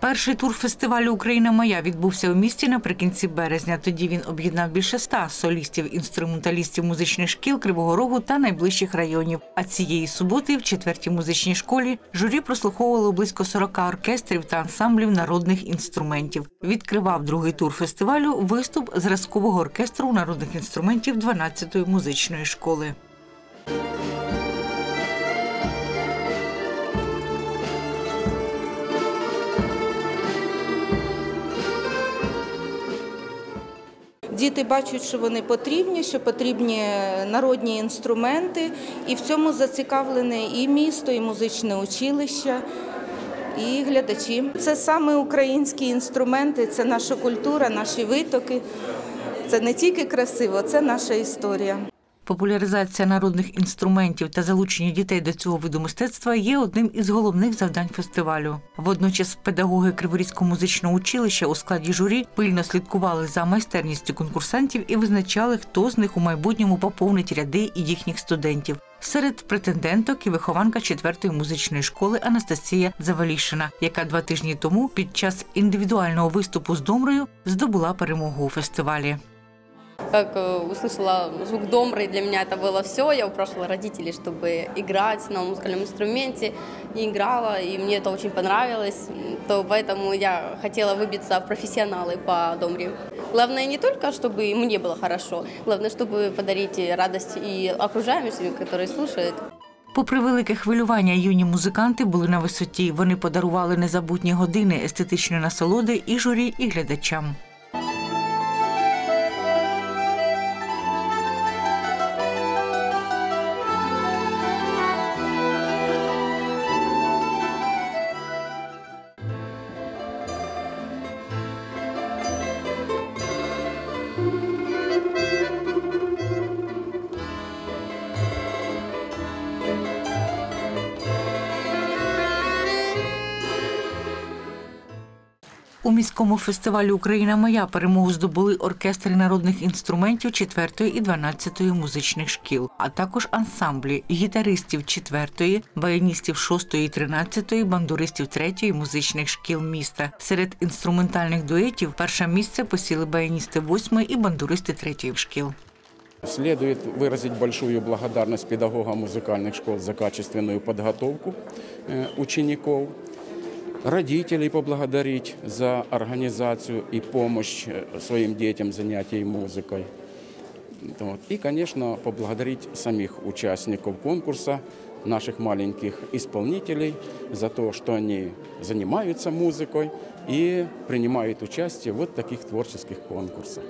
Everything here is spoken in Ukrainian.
Перший тур фестивалю Україна моя відбувся у місті наприкінці березня. Тоді він об'єднав більше ста солістів, інструменталістів музичних шкіл Кривого Рогу та найближчих районів. А цієї суботи в четвертій музичній школі журі прослуховувало близько 40 оркестрів та ансамблів народних інструментів. Відкривав другий тур фестивалю виступ зразкового оркестру народних інструментів 12-ї музичної школи. Діти бачать, що вони потрібні, що потрібні народні інструменти, і в цьому зацікавлене і місто, і музичне училище, і глядачі. Це саме українські інструменти, це наша культура, наші витоки. Це не тільки красиво, це наша історія. Популяризація народних інструментів та залучення дітей до цього виду мистецтва є одним із головних завдань фестивалю. Водночас педагоги Криворізького музичного училища у складі журі пильно слідкували за майстерністю конкурсантів і визначали, хто з них у майбутньому поповнить ряди і їхніх студентів. Серед претенденток і вихованка 4-ї музичної школи Анастасія Завалішина, яка два тижні тому під час індивідуального виступу з домрою здобула перемогу у фестивалі Как э, услышала звук домры, для меня это было все. Я упрашивала родителей, чтобы играть на музыкальном инструменте. И играла, и мне это очень понравилось. То поэтому я хотела выбиться в профессионалы по домре. Главное не только, чтобы и мне было хорошо, главное, чтобы подарить радость и окружающим, которые слушают. Попри велике хвилювання, юні музиканти були на висоті. Вони подарували незабутні години естетичної насолоди і журі, і глядачам. У міському фестивалі Україна моя перемогу здобули оркестри народних інструментів 4 і 12 музичних шкіл, а також ансамблі гітаристів 4, баяністів 6 і 13, бандуристів 3 музичних шкіл міста. Серед інструментальних дуетів перше місце посіли баяністи 8 і бандуристи 3 шкіл. Следует выразить большую благодарность педагогам музыкальных школ за качественную подготовку э, учеников, родителей поблагодарить за организацию и помощь э, своим детям в занятии музыкой. Вот. И, конечно, поблагодарить самих участников конкурса, наших маленьких исполнителей за то, что они занимаются музыкой и принимают участие в вот таких творческих конкурсах.